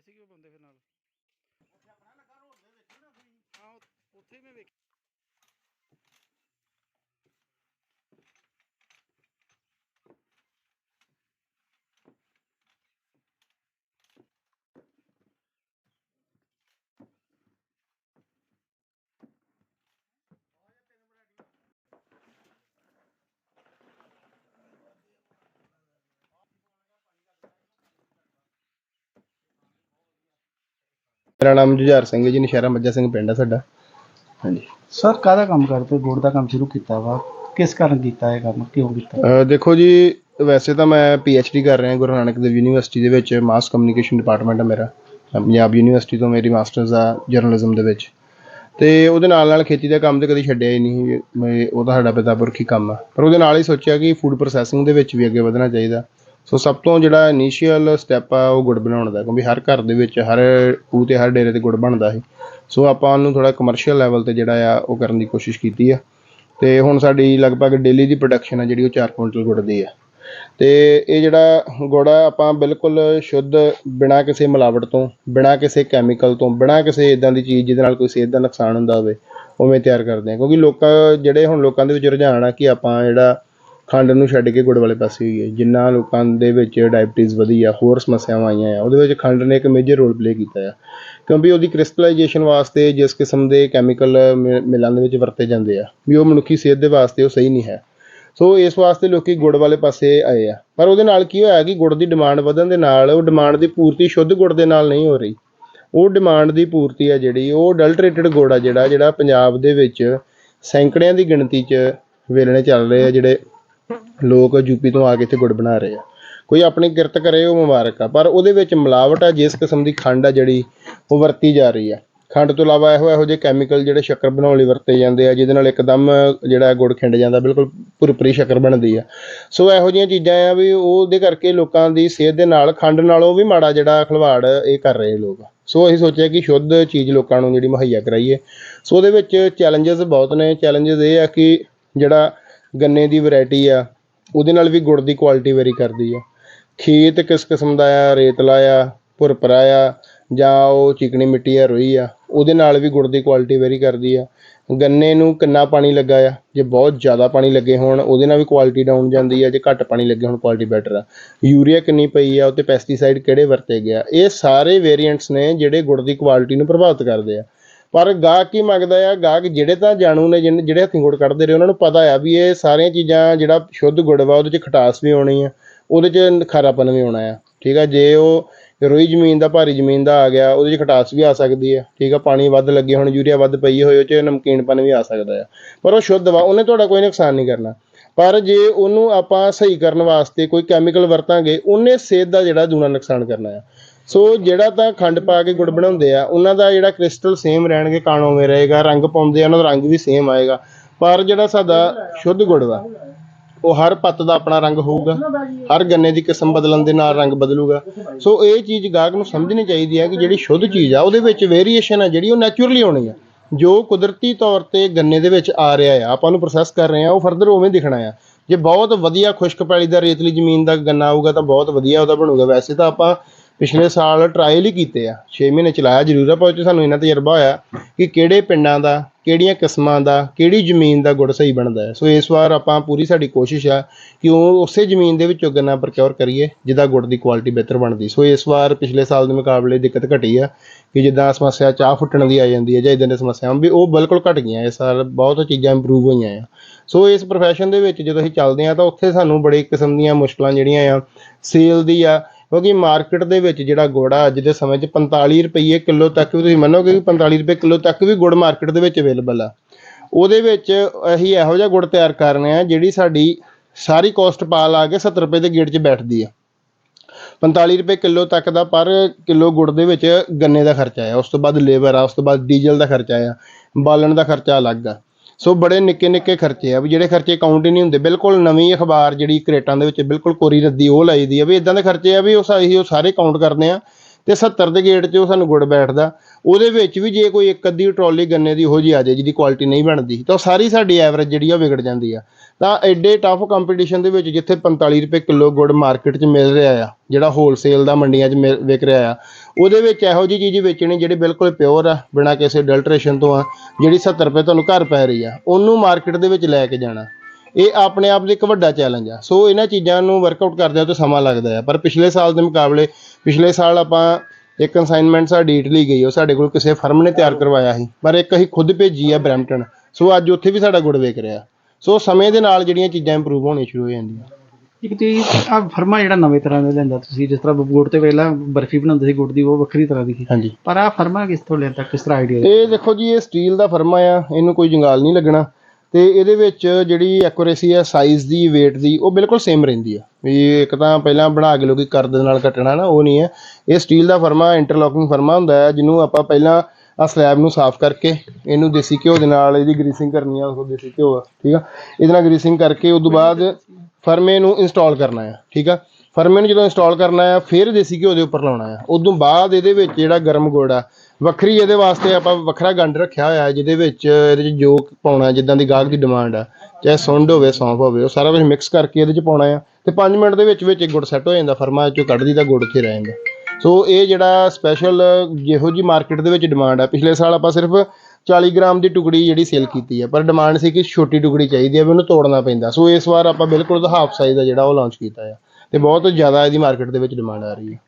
ਸੀਗੇ ਉਹ ਬੰਦੇ ਫਿਰ ਨਾਲ। ਹਾਂ ਉਹ- ਉੱਥੇ ਮੈਂ ਵੇਖ ਮੇਰਾ ਨਾਮ ਜੁਝਾਰ ਸਿੰਘ ਹੈ ਜੀ ਨਸ਼ਹਿਰਾ ਮੱਜਾ ਸਿੰਘ ਪਿੰਡ ਹੈ ਸਾਡਾ। ਹਾਂਜੀ। ਸਰ ਕਾਹਦਾ ਕੰਮ ਕਰਦੇ? ਗੁੜ ਦਾ ਕੰਮ ਸ਼ੁਰੂ ਕੀਤਾ ਵਾ। ਕਿਸ ਕਾਰਨ ਕੀਤਾ ਇਹ ਕੰਮ? ਕਿਉਂ ਕੀਤਾ? ਅਹ ਦੇਖੋ ਜੀ ਵੈਸੇ ਤਾਂ ਮੈਂ ਡੀ ਕਰ ਰਿਹਾ ਗੁਰੂ ਨਾਨਕ ਦੇਵ ਯੂਨੀਵਰਸਿਟੀ ਦੇ ਵਿੱਚ ਮਾਸ ਕਮਿਊਨੀਕੇਸ਼ਨ ਡਿਪਾਰਟਮੈਂਟ ਹੈ ਮੇਰਾ ਮੈਂ ਪੰਜਾਬ ਯੂਨੀਵਰਸਿਟੀ ਤੋਂ ਮੇਰੀ ਮਾਸਟਰਸ ਆ ਜਰਨਲਿਜ਼ਮ ਦੇ ਵਿੱਚ। ਤੇ ਉਹਦੇ ਨਾਲ ਨਾਲ ਖੇਤੀ ਦਾ ਕੰਮ ਤੇ ਕਦੀ ਛੱਡਿਆ ਹੀ ਨਹੀਂ। ਮੈਂ ਉਹ ਤਾਂ ਸਾਡਾ ਪਿਤਾ ਪੁਰਖੀ ਕੰਮ ਆ। ਪਰ ਉਹਦੇ ਨਾਲ ਹੀ ਸੋਚਿਆ ਕਿ ਫੂਡ ਪ੍ਰੋਸੈਸਿੰਗ ਦੇ ਵਿੱਚ ਵੀ ਅੱਗੇ ਵਧਣਾ ਚਾਹੀਦਾ। ਸੋ ਸਭ ਤੋਂ ਜਿਹੜਾ ਇਨੀਸ਼ੀਅਲ ਸਟੈਪ ਆ, ਉਹ ਗੁੜ ਬਣਾਉਣ ਦਾ, ਕਿਉਂਕਿ ਹਰ ਘਰ ਦੇ ਵਿੱਚ, ਹਰ ਖੂਹ ਤੇ, ਹਰ ਡੇਰੇ ਤੇ ਗੁੜ ਬਣਦਾ ਸੀ। ਸੋ ਆਪਾਂ ਉਹਨੂੰ ਥੋੜਾ ਕਮਰਸ਼ੀਅਲ ਲੈਵਲ ਤੇ ਜਿਹੜਾ ਆ, ਉਹ ਕਰਨ ਦੀ ਕੋਸ਼ਿਸ਼ ਕੀਤੀ ਆ। ਤੇ ਹੁਣ ਸਾਡੀ ਲਗਭਗ ਡੇਲੀ ਦੀ ਪ੍ਰੋਡਕਸ਼ਨ ਆ, ਜਿਹੜੀ ਉਹ 4 ਕੁਇੰਟਲ ਗੁੜ ਦੀ ਆ। ਤੇ ਇਹ ਜਿਹੜਾ ਗੁੜ ਆ, ਆਪਾਂ ਬਿਲਕੁਲ ਸ਼ੁੱਧ, ਬਿਨਾਂ ਕਿਸੇ ਮਿਲਾਵਟ ਤੋਂ, ਬਿਨਾਂ ਕਿਸੇ ਕੈਮੀਕਲ ਤੋਂ, ਬਿਨਾਂ ਕਿਸੇ ਇਦਾਂ ਦੀ ਚੀਜ਼ ਜਿਹਦੇ ਨਾਲ ਕੋਈ ਸਿਹਤ ਦਾ ਨੁਕਸਾਨ ਹੁੰਦਾ ਹੋਵੇ, ਉਵੇਂ ਤਿਆਰ ਕਰਦੇ ਆ। ਕਿਉਂਕਿ ਲੋਕਾਂ, ਜਿਹੜੇ ਹੁਣ ਲੋਕਾਂ ਦੇ ਵਿੱਚ ਰੁਝਾਨ ਆ, ਕਿ ਆਪਾਂ ਜਿਹੜਾ ਖੰਡ ਨੂੰ ਛੱਡ ਕੇ ਗੁੜ ਵਾਲੇ ਪਾਸੇ ਹੋਈਏ ਜਿੰਨਾ ਲੋਕਾਂ ਦੇ ਵਿੱਚ ਡਾਇਬਟੀਜ਼ ਵਧੀ ਆ, ਹੋਰ ਸਮੱਸਿਆਵਾਂ ਆਈਆਂ ਆ, ਉਹਦੇ ਵਿੱਚ ਖੰਡ ਨੇ ਇੱਕ ਮੇਜਰ ਰੋਲ ਪਲੇ ਕੀਤਾ ਆ। ਕਿਉਂਕਿ ਉਹਦੀ ਕ੍ਰਿਸਟਲਾਈਜੇਸ਼ਨ ਵਾਸਤੇ ਜਿਸ ਕਿਸਮ ਦੇ ਕੈਮੀਕਲ ਮਿਲਾਂ ਦੇ ਵਿੱਚ ਵਰਤੇ ਜਾਂਦੇ ਆ, ਵੀ ਉਹ ਮਨੁੱਖੀ ਸਿਹਤ ਦੇ ਵਾਸਤੇ ਉਹ ਸਹੀ ਨਹੀਂ ਹੈ। ਸੋ ਇਸ ਵਾਸਤੇ ਲੋਕੀ ਗੁੜ ਵਾਲੇ ਪਾਸੇ ਆਏ ਆ। ਪਰ ਉਹਦੇ ਨਾਲ ਕੀ ਹੋਇਆ ਕਿ ਗੁੜ ਦੀ ਡਿਮਾਂਡ ਵਧਣ ਦੇ ਨਾਲ, ਉਹ ਡਿਮਾਂਡ ਦੀ ਪੂਰਤੀ ਸ਼ੁੱਧ ਗੁੜ ਦੇ ਨਾਲ ਨਹੀਂ ਹੋ ਰਹੀ। ਉਹ ਡਿਮਾਂਡ ਦੀ ਪੂਰਤੀ ਆ ਜਿਹੜੀ, ਉਹ ਅਡਲਟਰੇਟਡ ਗੁੜ ਆ ਜਿਹੜਾ ਜਿਹੜਾ ਪੰਜਾਬ ਦੇ ਵਿੱਚ ਸੈਂਕੜਿਆਂ ਦੀ ਗਿਣਤੀ 'ਚ ਵੇਲਣੇ ਚੱਲ ਰਹੇ ਆ, ਜਿਹੜੇ ਲੋਕ ਯੂਪੀ ਤੋਂ ਆ ਕੇ ਇੱਥੇ ਗੁੜ ਬਣਾ ਰਹੇ ਆ। ਕੋਈ ਆਪਣੀ ਕਿਰਤ ਕਰੇ ਉਹ ਮੁਬਾਰਕ ਆ, ਪਰ ਉਹਦੇ ਵਿੱਚ ਮਿਲਾਵਟ ਆ, ਜਿਸ ਕਿਸਮ ਦੀ ਖੰਡ ਆ ਜਿਹੜੀ, ਉਹ ਵਰਤੀ ਜਾ ਰਹੀ ਆ। ਖੰਡ ਤੋਂ ਇਲਾਵਾ ਇਹੋ ਇਹੋ ਜਿਹੇ ਕੈਮੀਕਲ ਜਿਹੜੇ ਸ਼ੱਕਰ ਬਣਾਉਣ ਲਈ ਵਰਤੇ ਜਾਂਦੇ ਆ, ਜਿਹਦੇ ਨਾਲ ਇੱਕਦਮ ਜਿਹੜਾ ਗੁੜ ਖਿੰਡ ਜਾਂਦਾ, ਬਿਲਕੁਲ ਭੁਰਪਰੀ ਸ਼ੱਕਰ ਬਣਦੀ ਆ। ਸੋ ਇਹੋ ਜਿਹੀਆਂ ਚੀਜ਼ਾਂ ਆ ਵੀ ਉਹਦੇ ਕਰਕੇ ਲੋਕਾਂ ਦੀ ਸਿਹਤ ਦੇ ਨਾਲ, ਖੰਡ ਨਾਲੋਂ ਵੀ ਮਾੜਾ ਜਿਹੜਾ ਖਿਲਵਾੜ ਇਹ ਕਰ ਰਹੇ ਲੋਕ। ਸੋ ਅਸੀਂ ਸੋਚਿਆ ਕਿ ਸ਼ੁੱਧ ਚੀਜ਼ ਲੋਕਾਂ ਨੂੰ ਜਿਹੜੀ ਮੁਹੱਈਆ ਕਰਾਈਏ। ਸੋ ਉਹਦੇ ਵਿੱਚ ਚੈਲੰਜਸ ਬਹੁਤ ਨੇ। ਚੈਲੰਜਸ ਇਹ ਆ ਕਿ ਜਿਹੜਾ ਗੰਨੇ ਦੀ ਵੈਰਾਈਟੀ ਆ ਉਹਦੇ ਨਾਲ ਵੀ ਗੁੜ ਦੀ ਕੁਆਲਿਟੀ ਵੇਰੀ ਕਰਦੀ ਆ। ਖੇਤ ਕਿਸ ਕਿਸਮ ਦਾ ਆ ਰੇਤਲਾ ਆ ਭੁਰਪਰਾ ਆ, ਜਾਂ ਉਹ ਚੀਕਣੀ ਮਿੱਟੀ ਆ, ਰੋਈ ਆ, ਉਹਦੇ ਨਾਲ ਵੀ ਗੁੜ ਦੀ ਕੁਆਲਿਟੀ ਵੇਰੀ ਕਰਦੀ ਆ। ਗੰਨੇ ਨੂੰ ਕਿੰਨਾ ਪਾਣੀ ਲੱਗਾ ਆ? ਜੇ ਬਹੁਤ ਜ਼ਿਆਦਾ ਪਾਣੀ ਲੱਗੇ ਹੋਣ, ਉਹਦੇ ਨਾਲ ਵੀ ਕੁਆਲਿਟੀ ਡਾਊਨ ਜਾਂਦੀ ਆ, ਜੇ ਘੱਟ ਪਾਣੀ ਲੱਗੇ ਹੋਣ ਕੁਆਲਿਟੀ ਬੈਟਰ ਆ। ਯੂਰੀਆ ਕਿੰਨੀ ਪਈ ਆ, ਉਹ 'ਤੇ ਪੈਸਟੀਸਾਈਡ ਕਿਹੜੇ ਵਰਤੇ ਗਿਆ? ਇਹ ਸਾਰੇ ਵੇਰੀਐਂਟਸ ਨੇ ਜਿਹੜੇ ਗੁੜ ਦੀ ਕੁਆਲਿਟੀ ਨੂੰ ਪ੍ਰਭਾਵਿਤ ਕਰਦੇ ਆ। ਪਰ ਗਾਹਕ ਕੀ ਮੰਗਦਾ ਆ? ਗਾਹਕ ਜਿਹੜੇ ਤਾਂ ਜਾਣੂ ਨੇ ਜਿਹਨ- ਜਿਹੜੇ ਹੱਥੀਂ ਗੁੜ ਕੱਢਦੇ ਰਹੇ, ਉਹਨਾਂ ਨੂੰ ਪਤਾ ਆ ਵੀ ਇਹ ਸਾਰੀਆਂ ਚੀਜ਼ਾਂ ਜਿਹੜਾ ਸ਼ੁੱਧ ਗੁੜ ਵਾ, ਉਹਦੇ 'ਚ ਖਟਾਸ ਵੀ ਆਉਣੀ ਆ, ਉਹਦੇ 'ਚ ਖਾਰਾਪਨ ਵੀ ਆਉਣਾ ਆ। ਠੀਕ ਆ, ਜੇ ਉਹ ਰੋਈ ਜ਼ਮੀਨ ਦਾ, ਭਾਰੀ ਜ਼ਮੀਨ ਦਾ ਆ ਗਿਆ, ਉਹਦੇ 'ਚ ਖਟਾਸ ਵੀ ਆ ਸਕਦੀ ਆ। ਠੀਕ ਆ, ਪਾਣੀ ਵੱਧ ਲੱਗੇ, ਹੁਣ ਯੂਰੀਆ ਵੱਧ ਪਈ ਹੋਏ, ਉਹ 'ਚ ਨਮਕੀਨਪਨ ਵੀ ਆ ਸਕਦਾ ਆ। ਪਰ ਉਹ ਸ਼ੁੱਧ ਵਾ, ਉਹਨੇ ਤੁਹਾਡਾ ਕੋਈ ਨੁਕਸਾਨ ਨਹੀਂ ਕਰਨਾ। ਪਰ ਜੇ ਉਹਨੂੰ ਆਪਾਂ ਸਹੀ ਕਰਨ ਵਾਸਤੇ ਕੋਈ ਕੈਮੀਕਲ ਵਰਤਾਂਗੇ, ਉਹਨੇ ਸਿਹਤ ਦਾ ਜਿਹੜਾ ਦੂਣਾ ਨੁਕਸਾਨ ਕਰਨਾ ਆ। ਸੋ ਜਿਹੜਾ ਤਾਂ ਖੰਡ ਪਾ ਕੇ ਗੁੜ ਬਣਾਉਂਦੇ ਆ, ਉਹਨਾਂ ਦਾ ਜਿਹੜਾ ਕ੍ਰਿਸਟਲ ਸੇਮ ਰਹਿਣਗੇ, ਕਾਣੋ ਮੇ ਰਹੇਗਾ, ਰੰਗ ਪਾਉਂਦੇ ਆ, ਉਹਨਾਂ ਦਾ ਰੰਗ ਵੀ ਸੇਮ ਆਏਗਾ। ਪਰ ਜਿਹੜਾ ਸਾਡਾ ਸ਼ੁੱਧ ਗੁੜ ਵਾ, ਉਹ ਹਰ ਪੱਤ ਦਾ ਆਪਣਾ ਰੰਗ ਹੋਊਗਾ, ਹਰ ਗੰਨੇ ਦੀ ਕਿਸਮ ਬਦਲਣ ਦੇ ਨਾਲ ਰੰਗ ਬਦਲੂਗਾ। ਸੋ ਇਹ ਚੀਜ਼ ਗਾਹਕ ਨੂੰ ਸਮਝਣੀ ਚਾਹੀਦੀ ਹੈ ਕਿ ਜਿਹੜੀ ਸ਼ੁੱਧ ਚੀਜ਼ ਆ, ਉਹਦੇ ਵਿੱਚ ਵੇਰੀਏਸ਼ਨ ਆ, ਜਿਹੜੀ ਉਹ ਨੈਚੁਰਲੀ ਆਉਣੀ ਆ। ਜੋ ਕੁਦਰਤੀ ਤੌਰ ਤੇ ਗੰਨੇ ਦੇ ਵਿੱਚ ਆ ਰਿਹਾ ਆ, ਆਪਾਂ ਉਹਨੂੰ ਪ੍ਰੋਸੈਸ ਕਰ ਰਹੇ ਆ, ਉਹ ਫਰਦਰ ਉਵੇਂ ਦਿਖਣਾ ਆ। ਜੇ ਬਹੁਤ ਵਧੀਆ ਖੁਸ਼ਕ ਪੈਲੀ ਦਾ ਰੇਤਲੀ ਜ਼ਮੀਨ ਦਾ ਗੰਨਾ ਆਊਗਾ, ਤਾਂ ਬਹੁਤ ਵਧੀਆ ਉਹਦਾ ਬਣੂਗਾ। ਵੈਸੇ ਤਾਂ ਆਪਾਂ ਪਿਛਲੇ ਸਾਲ ਟਰਾਇਲ ਹੀ ਕੀਤੇ ਆ। 6 ਮਹੀਨੇ ਚਲਾਇਆ, ਜ਼ਰੂਰ ਆ, ਪਰ ਉਹ 'ਚ ਸਾਨੂੰ ਇਹਨਾਂ ਤਜਰਬਾ ਹੋਇਆ ਕਿ ਕਿਹੜੇ ਪਿੰਡਾਂ ਦਾ, ਕਿਹੜੀਆਂ ਕਿਸਮਾਂ ਦਾ, ਕਿਹੜੀ ਜ਼ਮੀਨ ਦਾ ਗੁੜ ਸਹੀ ਬਣਦਾ ਹੈ। ਸੋ ਇਸ ਵਾਰ ਆਪਾਂ ਪੂਰੀ ਸਾਡੀ ਕੋਸ਼ਿਸ਼ ਆ ਕਿ ਉਹ ਉਸੇ ਜ਼ਮੀਨ ਦੇ ਵਿੱਚੋਂ ਗੰਨਾ ਪ੍ਰਕਿਓਰ ਕਰੀਏ, ਜਿਹਦਾ ਗੁੜ ਦੀ ਕੁਆਲਿਟੀ ਬਿਹਤਰ ਬਣਦੀ। ਸੋ ਇਸ ਵਾਰ ਪਿਛਲੇ ਸਾਲ ਦੇ ਮੁਕਾਬਲੇ ਦਿੱਕਤ ਘਟੀ ਆ ਕਿ ਜਿੱਦਾਂ ਸਮੱਸਿਆ ਚਾਹ ਫੁੱਟਣ ਦੀ ਆ ਜਾਂਦੀ ਹੈ ਜਾਂ ਇਦਾਂ ਦੀਆਂ ਸਮੱਸਿਆਵਾਂ ਵੀ ਉਹ ਬਿਲਕੁਲ ਘਟ ਗਈਆਂ। ਇਸ ਸਾਲ ਬਹੁਤ ਚੀਜ਼ਾਂ ਇੰਪਰੂਵ ਹੋਈਆਂ ਆ। ਸੋ ਇਸ profession ਦੇ ਵਿੱਚ ਜਦੋਂ ਅਸੀਂ ਚੱਲਦੇ ਆ ਤਾਂ ਉੱਥੇ ਸਾਨੂੰ ਬੜੇ ਕਿਸਮ ਦੀਆਂ ਮੁਸ਼ਕਲਾਂ ਜਿਹੜੀਆਂ ਆ ਸੇਲ ਦੀ ਆ ਕਿਉਂਕਿ ਮਾਰਕੀਟ ਦੇ ਵਿੱਚ ਜਿਹੜਾ ਗੁੜ ਆ, ਅੱਜ ਦੇ ਸਮੇਂ 'ਚ 45 ਰੁਪਏ ਕਿਲੋ ਤੱਕ ਵੀ ਤੁਸੀਂ ਮੰਨੋਗੇ ਕਿ 45 ਰੁਪਏ ਕਿਲੋ ਤੱਕ ਵੀ ਗੁੜ ਮਾਰਕੀਟ ਦੇ ਵਿੱਚ ਅਵੇਲੇਬਲ ਆ। ਉਹਦੇ ਵਿੱਚ ਅਸੀਂ ਇਹੋ ਜਿਹਾ ਗੁੜ ਤਿਆਰ ਕਰਨੇ ਆ ਜਿਹੜੀ ਸਾਡੀ ਸਾਰੀ ਕੋਸਟ ਪਾ ਲਾ ਕੇ 70 ਰੁਪਏ ਦੇ ਗੇੜ 'ਚ ਬੈਠਦੀ ਆ। 45 ਰੁਪਏ ਕਿਲੋ ਤੱਕ ਦਾ ਪਰ ਕਿਲੋ ਗੁੜ ਦੇ ਵਿੱਚ ਗੰਨੇ ਦਾ ਖਰਚਾ ਆ, ਉਸ ਤੋਂ ਬਾਅਦ ਲੇਬਰ ਆ, ਉਸ ਤੋਂ ਬਾਅਦ ਡੀਜ਼ਲ ਦਾ ਖਰਚਾ ਆ, ਬਾਲਣ ਦਾ ਖਰਚਾ ਅਲੱਗ ਆ। ਸੋ ਬੜੇ ਨਿੱਕੇ ਨਿੱਕੇ ਖਰਚੇ ਆ ਵੀ ਜਿਹੜੇ ਖਰਚੇ ਕਾਊਂਟ ਹੀ ਨਹੀਂ ਹੁੰਦੇ। ਬਿਲਕੁਲ ਨਵੀਂ ਅਖਬਾਰ ਜਿਹੜੀ ਕਰੇਟਾਂ ਦੇ ਵਿੱਚ ਬਿਲਕੁਲ ਕੋਰੀ ਰੱਦੀ ਉਹ ਲਾਈ ਦੀ ਆ ਵੀ ਇਦਾਂ ਦੇ ਖਰਚੇ ਆ ਵੀ ਉਹ ਸਾ- ਅਸੀਂ ਉਹ ਸਾਰੇ ਕਾਊਂਟ ਕਰਦੇ ਆ। ਤੇ 70 ਦੇ ਗੇਟ 'ਚ ਉਹ ਸਾਨੂੰ ਗੁੜ ਬੈਠਦਾ। ਉਹਦੇ ਵਿੱਚ ਵੀ ਜੇ ਕੋਈ ਇੱਕ ਅੱਧੀ ਟਰਾਲੀ ਗੰਨੇ ਦੀ ਉਹੋ ਜੀ ਆ ਜਾਏ, ਜਿਹਦੀ ਕੁਆਲਿਟੀ ਨਹੀਂ ਬਣਦੀ, ਤਾਂ ਉਹ ਸਾਰੀ ਸਾਡੀ ਐਵਰੇਜ ਜਿਹੜੀ ਆ ਉਹ ਵਿਗੜ ਜਾਂਦੀ ਆ। ਤਾਂ ਐਡੇ ਟਫ ਕੰਪੀਟੀਸ਼ਨ ਦੇ ਵਿੱਚ ਜਿੱਥੇ 45 ਰੁਪਏ ਕਿਲੋ ਗੁੜ ਮਾਰਕੀਟ 'ਚ ਮਿਲ ਰਿਹਾ ਆ, ਜਿਹੜਾ ਹੋਲਸੇਲ ਦਾ ਮੰਡੀਆਂ 'ਚ ਮਿਲ- ਵਿਕ ਰਿਹਾ ਆ, ਉਹਦੇ ਵਿੱਚ ਇਹੋ ਜਿਹੀ ਚੀਜ਼ ਵੇਚਣੀ ਜਿਹੜੀ ਬਿਲਕੁਲ ਪਿਓਰ ਆ, ਬਿਨਾਂ ਕਿਸੇ ਅਡਲਟਰੇਸ਼ਨ ਤੋਂ ਆ, ਜਿਹੜੀ 70 ਰੁਪਏ ਤੁਹਾਨੂੰ ਘਰ ਪੈ ਰਹੀ ਆ, ਉਹਨੂੰ ਮਾਰਕੀਟ ਦੇ ਵਿੱਚ ਲੈ ਕੇ ਜਾਣਾ। ਇਹ ਆਪਣੇ ਆਪ ਦੇ ਇੱਕ ਵੱਡਾ ਚੈਲੰਜ ਆ। ਸੋ ਇਹਨਾਂ ਚੀਜ਼ਾਂ ਨੂੰ ਵਰਕਆਊਟ ਕਰਦਿਆਂ ਤਾਂ ਸਮਾਂ ਲੱਗਦਾ ਆ। ਪਰ ਪਿਛਲੇ ਸਾਲ ਦੇ ਮੁਕਾਬਲੇ ਪਿਛਲੇ ਸਾਲ ਆਪਾਂ ਇੱਕ ਅਸਾਈਨਮੈਂਟ ਸਾਡੀ ਇਟਲੀ ਗਈ ਉਹ ਸਾਡੇ ਕੋਲ ਕਿਸੇ ਫਰਮ ਨੇ ਤਿਆਰ ਕਰਵਾਇਆ ਸੀ। ਪਰ ਇੱਕ ਅਸੀਂ ਖੁਦ ਭੇਜੀ ਆ ਬਰੈਂਪਟਨ ਸੋ ਅੱਜ ਉੱਥੇ ਵੀ ਸਾਡਾ ਗੁੜ ਵੇਚ ਰਿਹਾ। ਸੋ ਸਮੇਂ ਦੇ ਨਾਲ ਜਿਹੜੀਆਂ ਚੀਜ਼ਾਂ ਇੰਪਰੂਵ ਹੋਣੀਆਂ ਸ਼ੁਰੂ ਹੋ ਜਾਂਦੀਆਂ। ਇੱਕ ਤੇ ਆ ਫਰਮਾ ਜਿਹੜਾ ਨਵੇਂ ਤਰ੍ਹਾਂ ਦਾ ਲੈਂਦਾ ਤੁਸੀਂ ਜਿਸ ਤਰ੍ਹਾਂ ਗੁੜ ਤੇ ਵੇਲਾ ਬਰਫੀ ਬਣਾਉਂਦੇ ਸੀ ਗੁੜ ਦੀ ਉਹ ਵੱਖਰੀ ਤਰ੍ਹਾਂ ਦੀ ਸੀ। ਪਰ ਆ ਫਰਮਾ ਕਿਸ ਤੋਂ ਲੈਂਦਾ ਕਿਸ ਤਰ੍ਹਾਂ ਆਈਡੀਆ ਇਹ ਦੇਖੋ ਜੀ ਇਹ ਸਟੀਲ ਦਾ ਫਰਮਾ ਆ ਇਹਨੂੰ ਕੋਈ ਜੰਗਾਲ ਨਹੀਂ ਲੱਗਣਾ। ਅਤੇ ਇਹਦੇ ਵਿੱਚ ਜਿਹੜੀ ਐਕੂਰੇਸੀ ਆ ਸਾਈਜ਼ ਦੀ ਵੇਟ ਦੀ, ਉਹ ਬਿਲਕੁਲ ਸੇਮ ਰਹਿੰਦੀ ਆ। ਵੀ ਇੱਕ ਤਾਂ ਪਹਿਲਾਂ ਬਣਾ ਕੇ ਲੋਕੀ ਕਰਦ ਦੇ ਨਾਲ ਕੱਟਣਾ ਨਾ, ਉਹ ਨਹੀਂ ਹੈ। ਇਹ ਸਟੀਲ ਦਾ ਫਰਮਾ ਇੰਟਰਲੋਕਿੰਗ ਫਰਮਾ ਹੁੰਦਾ ਹੈ, ਜਿਹਨੂੰ ਆਪਾਂ ਪਹਿਲਾਂ ਆ ਸਲੈਬ ਨੂੰ ਸਾਫ਼ ਕਰਕੇ, ਇਹਨੂੰ ਦੇਸੀ ਘਿਓ ਦੇ ਨਾਲ, ਇਹਦੀ ਗਰੀਸਿੰਗ ਕਰਨੀ ਆ, ਉਹ ਦੇਸੀ ਘਿਓ ਆ, ਠੀਕ ਆ? ਇਹਦੇ ਨਾਲ ਗਰੀਸਿੰਗ ਕਰਕੇ ਉਸ ਤੋਂ ਬਾਅਦ ਫਰਮੇ ਨੂੰ ਇੰਸਟਾਲ ਕਰਨਾ ਆ, ਠੀਕ ਆ? ਫਰਮੇ ਨੂੰ ਜਦੋਂ ਇੰਸਟਾਲ ਕਰਨਾ ਆ, ਫਿਰ ਦੇਸੀ ਘਿਓ ਦੇ ਉੱਪਰ ਲਾਉਣਾ ਆ। ਉਦੋਂ ਬਾਅਦ ਇਹਦੇ ਵਿੱਚ ਜਿਹੜਾ ਗਰਮ ਗੁੜ ਆ ਵੱਖਰੀ ਇਹਦੇ ਵਾਸਤੇ ਆਪਾਂ ਵੱਖਰਾ ਗੰਡ ਰੱਖਿਆ ਹੋਇਆ ਹੈ, ਜਿਹਦੇ ਵਿੱਚ ਇਹਦੇ ਵਿੱਚ ਜੋ ਪਾਉਣਾ ਜਿੱਦਾਂ ਦੀ ਗਾਹਕ ਦੀ ਡਿਮਾਂਡ ਆ ਚਾਹੇ ਸੁੰਡ ਹੋਵੇ, ਸੌਂਫ ਹੋਵੇ, ਉਹ ਸਾਰਾ ਕੁਝ ਮਿਕਸ ਕਰਕੇ ਇਹਦੇ ਚ ਪਾਉਣਾ ਆ ਤੇ 5 ਮਿੰਟ ਦੇ ਵਿੱਚ ਵਿੱਚ ਇਹ ਗੁੜ ਸੈੱਟ ਹੋ ਜਾਂਦਾ, ਫਰਮਾ ਚੋਂ ਕੱਢਦੀ ਤਾਂ ਗੁੜ ਉੱਥੇ ਰਹਿ ਜਾਂਦਾ। ਸੋ ਇਹ ਜਿਹੜਾ ਸਪੈਸ਼ਲ ਜਿਹੋ ਜੀ ਮਾਰਕੀਟ ਦੇ ਵਿੱਚ ਡਿਮਾਂਡ ਆ ਪਿਛਲੇ ਸਾਲ ਆਪਾਂ ਸਿਰਫ 40 ਗ੍ਰਾਮ ਦੀ ਟੁਕੜੀ ਜਿਹੜੀ ਸੇਲ ਕੀਤੀ ਹੈ, ਪਰ ਡਿਮਾਂਡ ਸੀ ਕਿ ਛੋਟੀ ਟੁਕੜੀ ਚਾਹੀਦੀ ਹੈ ਵੀ ਉਹਨੂੰ ਤੋੜਨਾ ਪੈਂਦਾ। ਸੋ ਇਸ ਵਾਰ ਆਪਾਂ ਬਿਲਕੁਲ ਹਾਫ ਸਾਈਜ਼ ਦਾ ਜਿਹੜਾ ਉਹ ਲਾਂਚ ਕੀਤਾ ਹੈ ਤੇ ਬਹੁਤ ਜ਼ਿਆਦਾ ਇਹਦੀ ਮਾਰਕੀਟ ਦੇ ਵਿੱਚ ਡਿਮਾਂਡ ਆ ਰਹੀ ਹੈ।